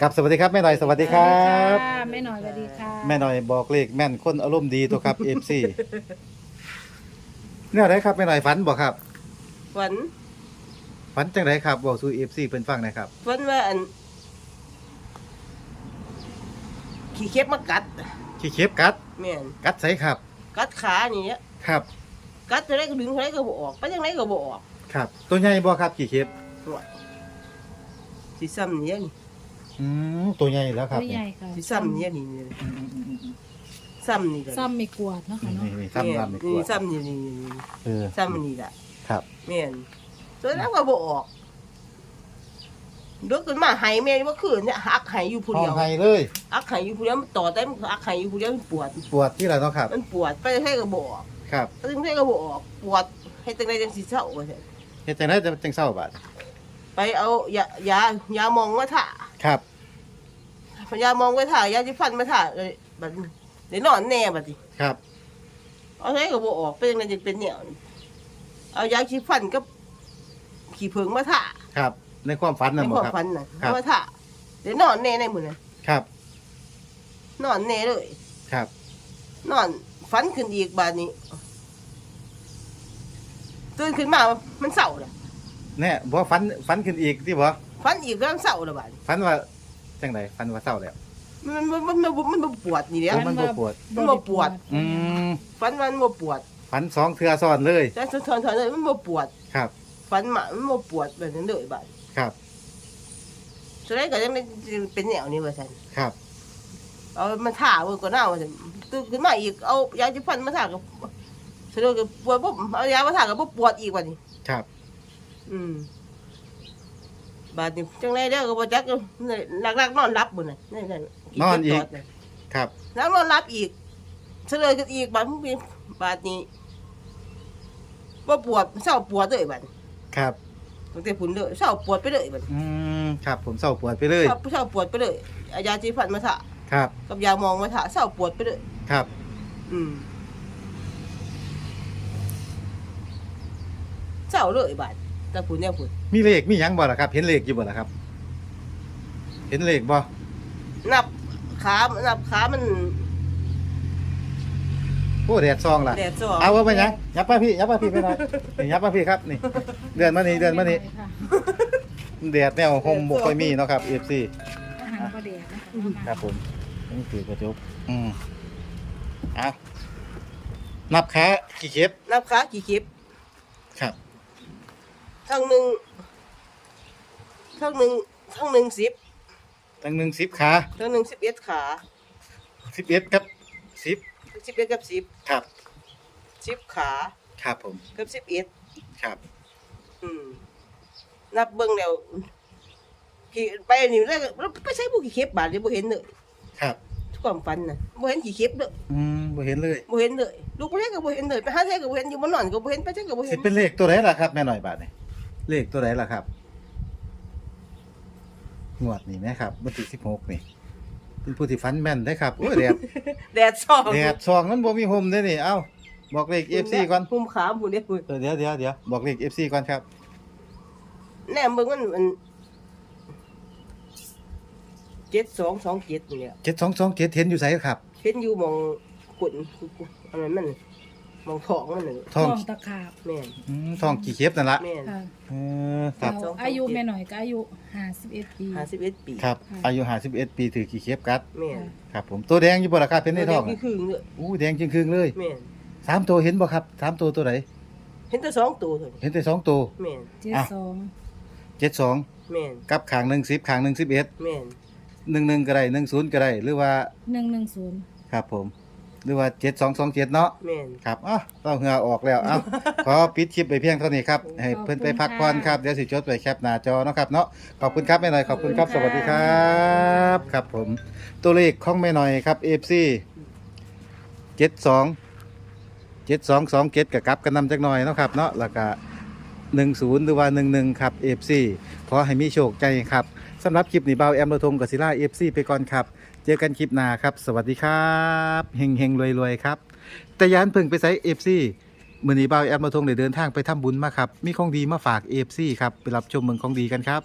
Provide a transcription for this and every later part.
กับสวัสดีครับแม่หน่อยสวัสดีครับค่ะแม่หน่อยสวัสดีค่ะแม่หน่อยบอกเลขแม่นคนอารมณ์ดีตัวครับ FC เนี่ยไรครับแม่หน่อยฝันบอกครับฝันฝันจังไรครับบอกสู่ FC เพิ่นฟังหนะครับฝันว่าอัน ขี้เข็บมากัดขี้เข็บกัด แม่นกัดใส่ครับ กัดขานี่เนี่ยครับ กัดเท่าไรก็ดึงเท่าไรก็บ่ออกไปจังไรก็บ่ออก ครับ ตัวใหญ่บ่ครับขี้เข็บห่วยสิซ้ำเนี่ยนี่ อืมตัวใหญ่แล้วครับไม่ใหญ่ค่ะสิซ้ำเนี่ยนี่นี่อืมอืมอืมอืมซ้ำนี่แหละซ้ำไม่กวาดเนาะค่ะนี่เนาะนี่ซ้ำซ้ำไม่กลัวนี่ซ้ำนี่นี่นี่นี่เออซ้ำนี่แหละครับ แม่นตัวนั้นก็บ่ออกเดึกขึ้นมาไหายแม่เมื่อคืนเนี่ยอักไหายอยู่ผู้ห้อเดีงยวไห้เลย อักไหายอยู่ผู้เดียวมันต่อแต่มันอักไหายอยู่ผู้เดียวมันปวด ปวดที่ไรเนาะครับ มันปวดไปให้ก็บ่ออกครับตึงให้ก็บ่ออกปวดให้จังไดจังสิเศร้าว่าซั่นเฮ็ดจังไดจะจังเศร้าบาดไปเอายายายามองมาถ่า ครับพยามองมาถ่ายาสิฟันมาถ่าเลยบัดนี้เดี๋ยวนอนแน่บัดนี้ครับ เอาให้ก็บ่ออกเป็นจังไดจังเป็นเนี่ยเอายาสิฟันกับขี้ผึ้งมาถ่าครับ ในความฝันในนั่นคบ่วามครับ ฝันน่ะครับ เอามาถ่าเดี๋ยวนอนแน่ในมื้อนั้นครับ นอนแน่เลย ครับ นอนฝันขึ้นอีกบัดนี้ตื่นขึ้นมามันเศร้าแล้ว แน่บ่ฝันฝันขึ้นอีกที่บ่ฝันอีกก็มันเศร้าแล้วบัดนี้ฝันว่าจังไดฝันว่าเศร้าแล้วมันมันมันมันมันมันปวดนี่เด้ โอ้มันบ่ปวด มันบ่ปวด อืมฝันว่ามันบ่ปวดฝันสองเทือซ้อนเลย แต่ทอนทอนเลยมันบ่ปวดครับฝันมามันบ่ปวดแบบนั้นเลยบาดครับ สุดท้ายก็ยังได้เป็นแนวนี้ว่าซั่นครับ เอามาท่าเบิ่งก็น่าว่าซั่นตื่นขึ้นมาอีกเอายาสิฟันมาท่าก็สุดท้ายก็ปวดปุ๊บเอายามาท่าก็บ่ปวดอีกว่านี่ครับ อือืมบาดนี้จังไดเด้อก็บ่จักหลักๆนอนรับมื้อน่ะนั่นๆนอนอีก ครับ แล้วนอนรับอีกเฉลยกันอีกบาดมึงเป็นบาดนี้บ่ปวดเศร้าปวดเลยบาดนี้ครับตั้งแต่พุ่นเลยเศร้าปวดไปเลยบาดนี้อืมครับ ผมเศร้าปวดไปเลย เศร้าเศร้าปวดไปเลยเอายาจีฟันมาทะครับ กับยามองมาทะเศร้าปวดไปเลยครับ อืมเศร้าเลยบาด แต่พุ่นเนี่ยพุ่นมีเลขมีหยังบ่ล่ะครับ เห็นเลขอยู่บ่ล่ะครับ เห็นเลขบ่นับขานับขามันโอ้แดดซองล่ะ แดดซองเอาว่าไปหยังยับมาพี่ยับมาพี่ไปหน่อยนี่ยับมาพี่ครับนี่ เดือนมานี่เดือนมานี่ค่ะแดดแนวห่มบ่ค่อยมีเนาะครับ FC อาหารประเดี๋ยวนะคะครับผมนี่คือกระจกอืมเอานับขากี่เข็บนับขากี่คลิปครับ ทั้งหนึ่งทั้งหนึ่งทั้งหนึ่งสิบตั้งหนึ่งสิบขาทั้งหนึ่งสิบเอ็ดขาสิบเอ็ดกับสิบสิบเอ็ดกับสิบครับสิบขาครับผมกับสิบเอ็ดครับอืมนับเบิ่งแล้วขี่ไปนี่แล้วแล้วไปใช้บุกี่เข็บบาทเลยบ่เห็นเลยครับความฝันน่ะบ่เห็นกี่เข็บเลยอืมบ่เห็นเลยบ่เห็นเลยลูกไปใช้ก็บ่เห็นเลยไปหาใช้ก็บ่เห็นอยู่บนนอนก็บ่เห็นไปใช้ก็บ่สิเห็นเป็นเลขตัวไหนล่ะครับแม่หน่อยบาทนี่ เลขตัวไหนล่ะครับงวดนี่นะครับวันที่สิบหกนี่เป็นผู้ที่ฟันแม่นได้ครับโอ้ยแดดแดดส่องแดดซองนั้นบ่มีห่มเด้นี่เอ้าบอกเลข FC ก่อนหุ่มขาผู้เดียวเออเดี๋ยวเดี๋ยวเดี๋ยวบอกเลข FC ก่อนครับแน่เบิ่งมันมัน7227นี่แหละเจ็ดสองสองเจ็ดเห็นอยู่ไสครับ เห็นอยู่หมองกุ่นอันนั้นมันห มองท้องมันน่ะทองตะขาบแม่นอืมทองกี่เข็บนั่นละแม่น ค่ะเออครับ เราอายุแม่หน่อยก็อายุห้าสิบเอ็ดปี51ปีครับ ค่ะ อายุ51ปีถือกี่เข็บกัด แม่นครับ ผมตัวแดงอยู่บ่ล่ะครับเป็นในท้องคือะอคือเลยอู้แดงจริงครึ่งเลยแม่นสามตัวเห็นบ่ครับสามตัวตัวไหนเห็นแต่สองตัวเท่านี้เห็นแต่สองตัว แม่นเจ็ดอะ สองเจ็ดสองแม่นกับขางหนึ่งสิบขางหนึ่งสิบเอ็ดแม่นหนึ่งหนึ่งก็ได้หนึ่งศูนย์ก็ได้หรือว่าหนึ่งหนึ่งศูนย์ครับผม หรือว่าเจ็ดสองสองเจ็ดเนาะแม่น ครับอะต้องเหงือออกแล้วเอ้า ขอปิดคลิปไปเพียงเท่านี้ครับให้เพิ่นไปพักผ่อนครับเดี๋ยวสิจดไปแคปหน้าจอเนาะครับเนาะขอบคุณครับแม่หน่อยขอบคุณครับสวัสดีครับครับผมตัวเลขของแม่หน่อยครับ FC เจ็ดสองเจ็ดสองสองเจ็ดกับกลับกันนำจักหน่อยเนาะครับเนาะแล้วก็หนึ่งศูนย์หรือว่าหนึ่งหนึ่งครับ FC ขอให้มีโชคใจครับ สำหรับคลิปนี้เบาแอมระทงกับศิลา FC ไปก่อนครับ เจอกันคลิปหน้าครับ สวัสดีครับเฮงเฮงรวยรวยครับ แต่ยานพิ่งไปใส่ FC มือนี้เบาแอมระทงได้เดินทางไปทำบุญมาครับ มีของดีมาฝาก FC ครับ ไปรับชมเมืองของดีกันครับ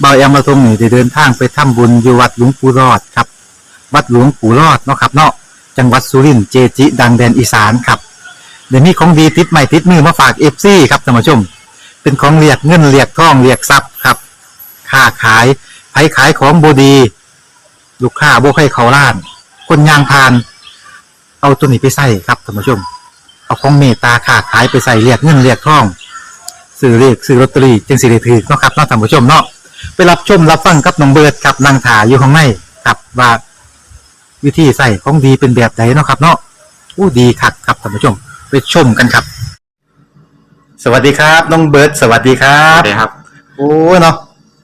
เบาแอมมาทงนี่ได้เดินทางไปทำบุญอยู่วัดหลวงปู่รอดครับ วัดหลวงปู่รอดเนาะครับเนาะ จังหวัดสุรินทร์เจจิ ดังแดนอีสานครับ เดี๋ยวนี้ของดีติดใหม่ติดมือมาฝากเอฟซีครับท่านผู้ชม เป็นของเรียกเงินเรียกทองเรียกทรัพย์ ครับค้าขายไผขายของบดี ลูกค้าบ่ให้เขาล้าน คนยางพาน เอาตัวนี้ไปใส่ครับท่านผู้ชม เอาของเมตตาค้าขายไปใส่เรียกเงินเรียกทองซื้อเรียกซื้อลอตเตอรี่จึงสิได้ถือเนาะครับเนาะท่านผู้ชมเนาะไปรับชมรับฟังกับน้องเบิร์ดครับนางถาอยู่ข้างในครับว่าวิธีใส่ของดีเป็นแบบไหนเนาะครับ เนาะอู้ดีคักครับท่านผู้ชม ไปชมกันครับ สวัสดีครับ น้องเบิร์ดสวัสดีครัครับบครับ โอ้เนาะ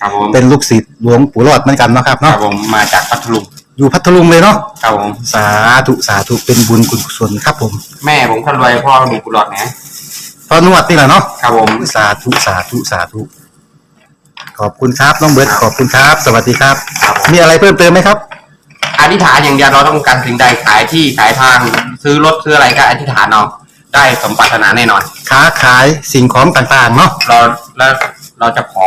ครับผมเป็นลูกศิษย์หลวงปู่รอดเหมือนกันเนาะครับครัเนาะบผมมาจากพัทลุงอยู่พัทลุงเลยเนาะครับผมสาธุสาธุเป็นบุญกุศลครับผมแม่ผมคนรวยพ่อมีกุหลาบนะพอนวดนี่แหละเนาะครับผม สาธุสาธุสาธุขอบคุณครับน้องเบิร์ดขอบคุณครับ สวัสดีครับ ครับผม มีอะไรเพิ่มเติมไหมครับ อธิษฐานอย่างเดียวเราต้องการสิ่งใดขายที่ขายทางซื้อรถซื้ออะไรก็อธิษฐานเอาได้สมปรารถนาแน่นอน ค้าขายสิ่งของต่างๆเนาะเราแล้วเราจะขอ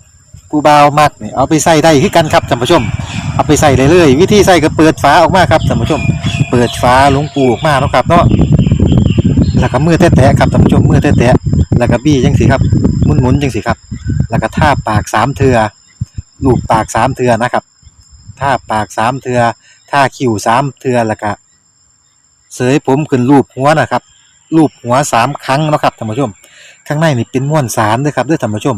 ผู้บ่าวมักเนี่ยเอาไปใส่ได้คือกันครับท่านผู้ชม เอาไปใส่เลยเลยวิธีใส่ก็เปิดฝาออกมาครับท่านผู้ชม เปิดฝาหลวงปูออกมาเนาะครับเนาะแล้วก็มือแตะๆครับท่านผู้ชมมือแตะๆแล้วก็บี้จังสิครับหมุนๆจังสิครับ แล้วก็ท่าปากสามเทือลูบปากสามเทือนะครับท่าปากสามเทือท่าคิ้วสามเทือแล้วก็เสยผมขึ้นรูปหัวนะครับรูปหัวสามครั้งนะครับท่านผู้ชม ข้างในนี่เป็นม้วนสารด้วยครับด้วยท่านผู้ชม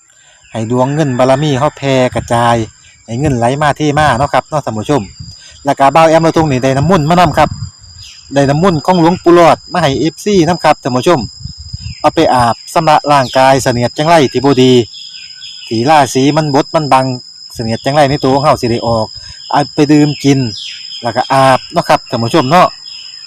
ให้ดวงเงินบารมีเฮาแผ่กระจายให้เงินไหลมาที่มาเนาะครับเนาะท่านผู้ชม แล้วก็บ่าวแอมเราตรงนี้ได้น้ำมุ่นมานํครับได้น้ำมุ่นของหลวงปู่หลอดมาให้ FC นํครับท่านผู้ชม เอาไปอาบสำระร่างกายเสนียดจังไรที่บดีที่าศีมันบดมันบังเสนียดจังไรในตัวของเฮาสิได้ออกเอาไปดื่มกิน แล้วก็อาบเนาะครับท่านผู้ชมเนาะ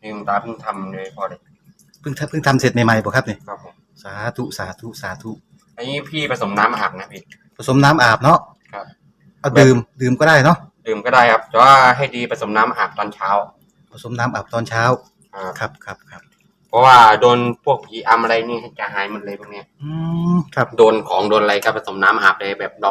นี่คุณตาเพิ่งทำเลยพอเลยเพิ่งทำเพิ่งทำเสร็จใหม่ๆบ่ครับเนี่ยครับผมสาธุสาธุสาธุอันนี้พี่ผสมน้ำอาบนะพี่ผสมน้ำอาบเนาะครับเอาดื่มดื่มก็ได้เนาะดื่มก็ได้ครับแต่ว่าให้ดีผสมน้ำอาบตอนเช้า ผสมน้ำอาบตอนเช้าครับครับครับครับเพราะว่าโดนพวกผีอำอะไรนี่จะหายหมดเลยพวกเนี้ยอืมครับโดนของโดนอะไรก็ผสมน้ำอาบเลยแบบเรา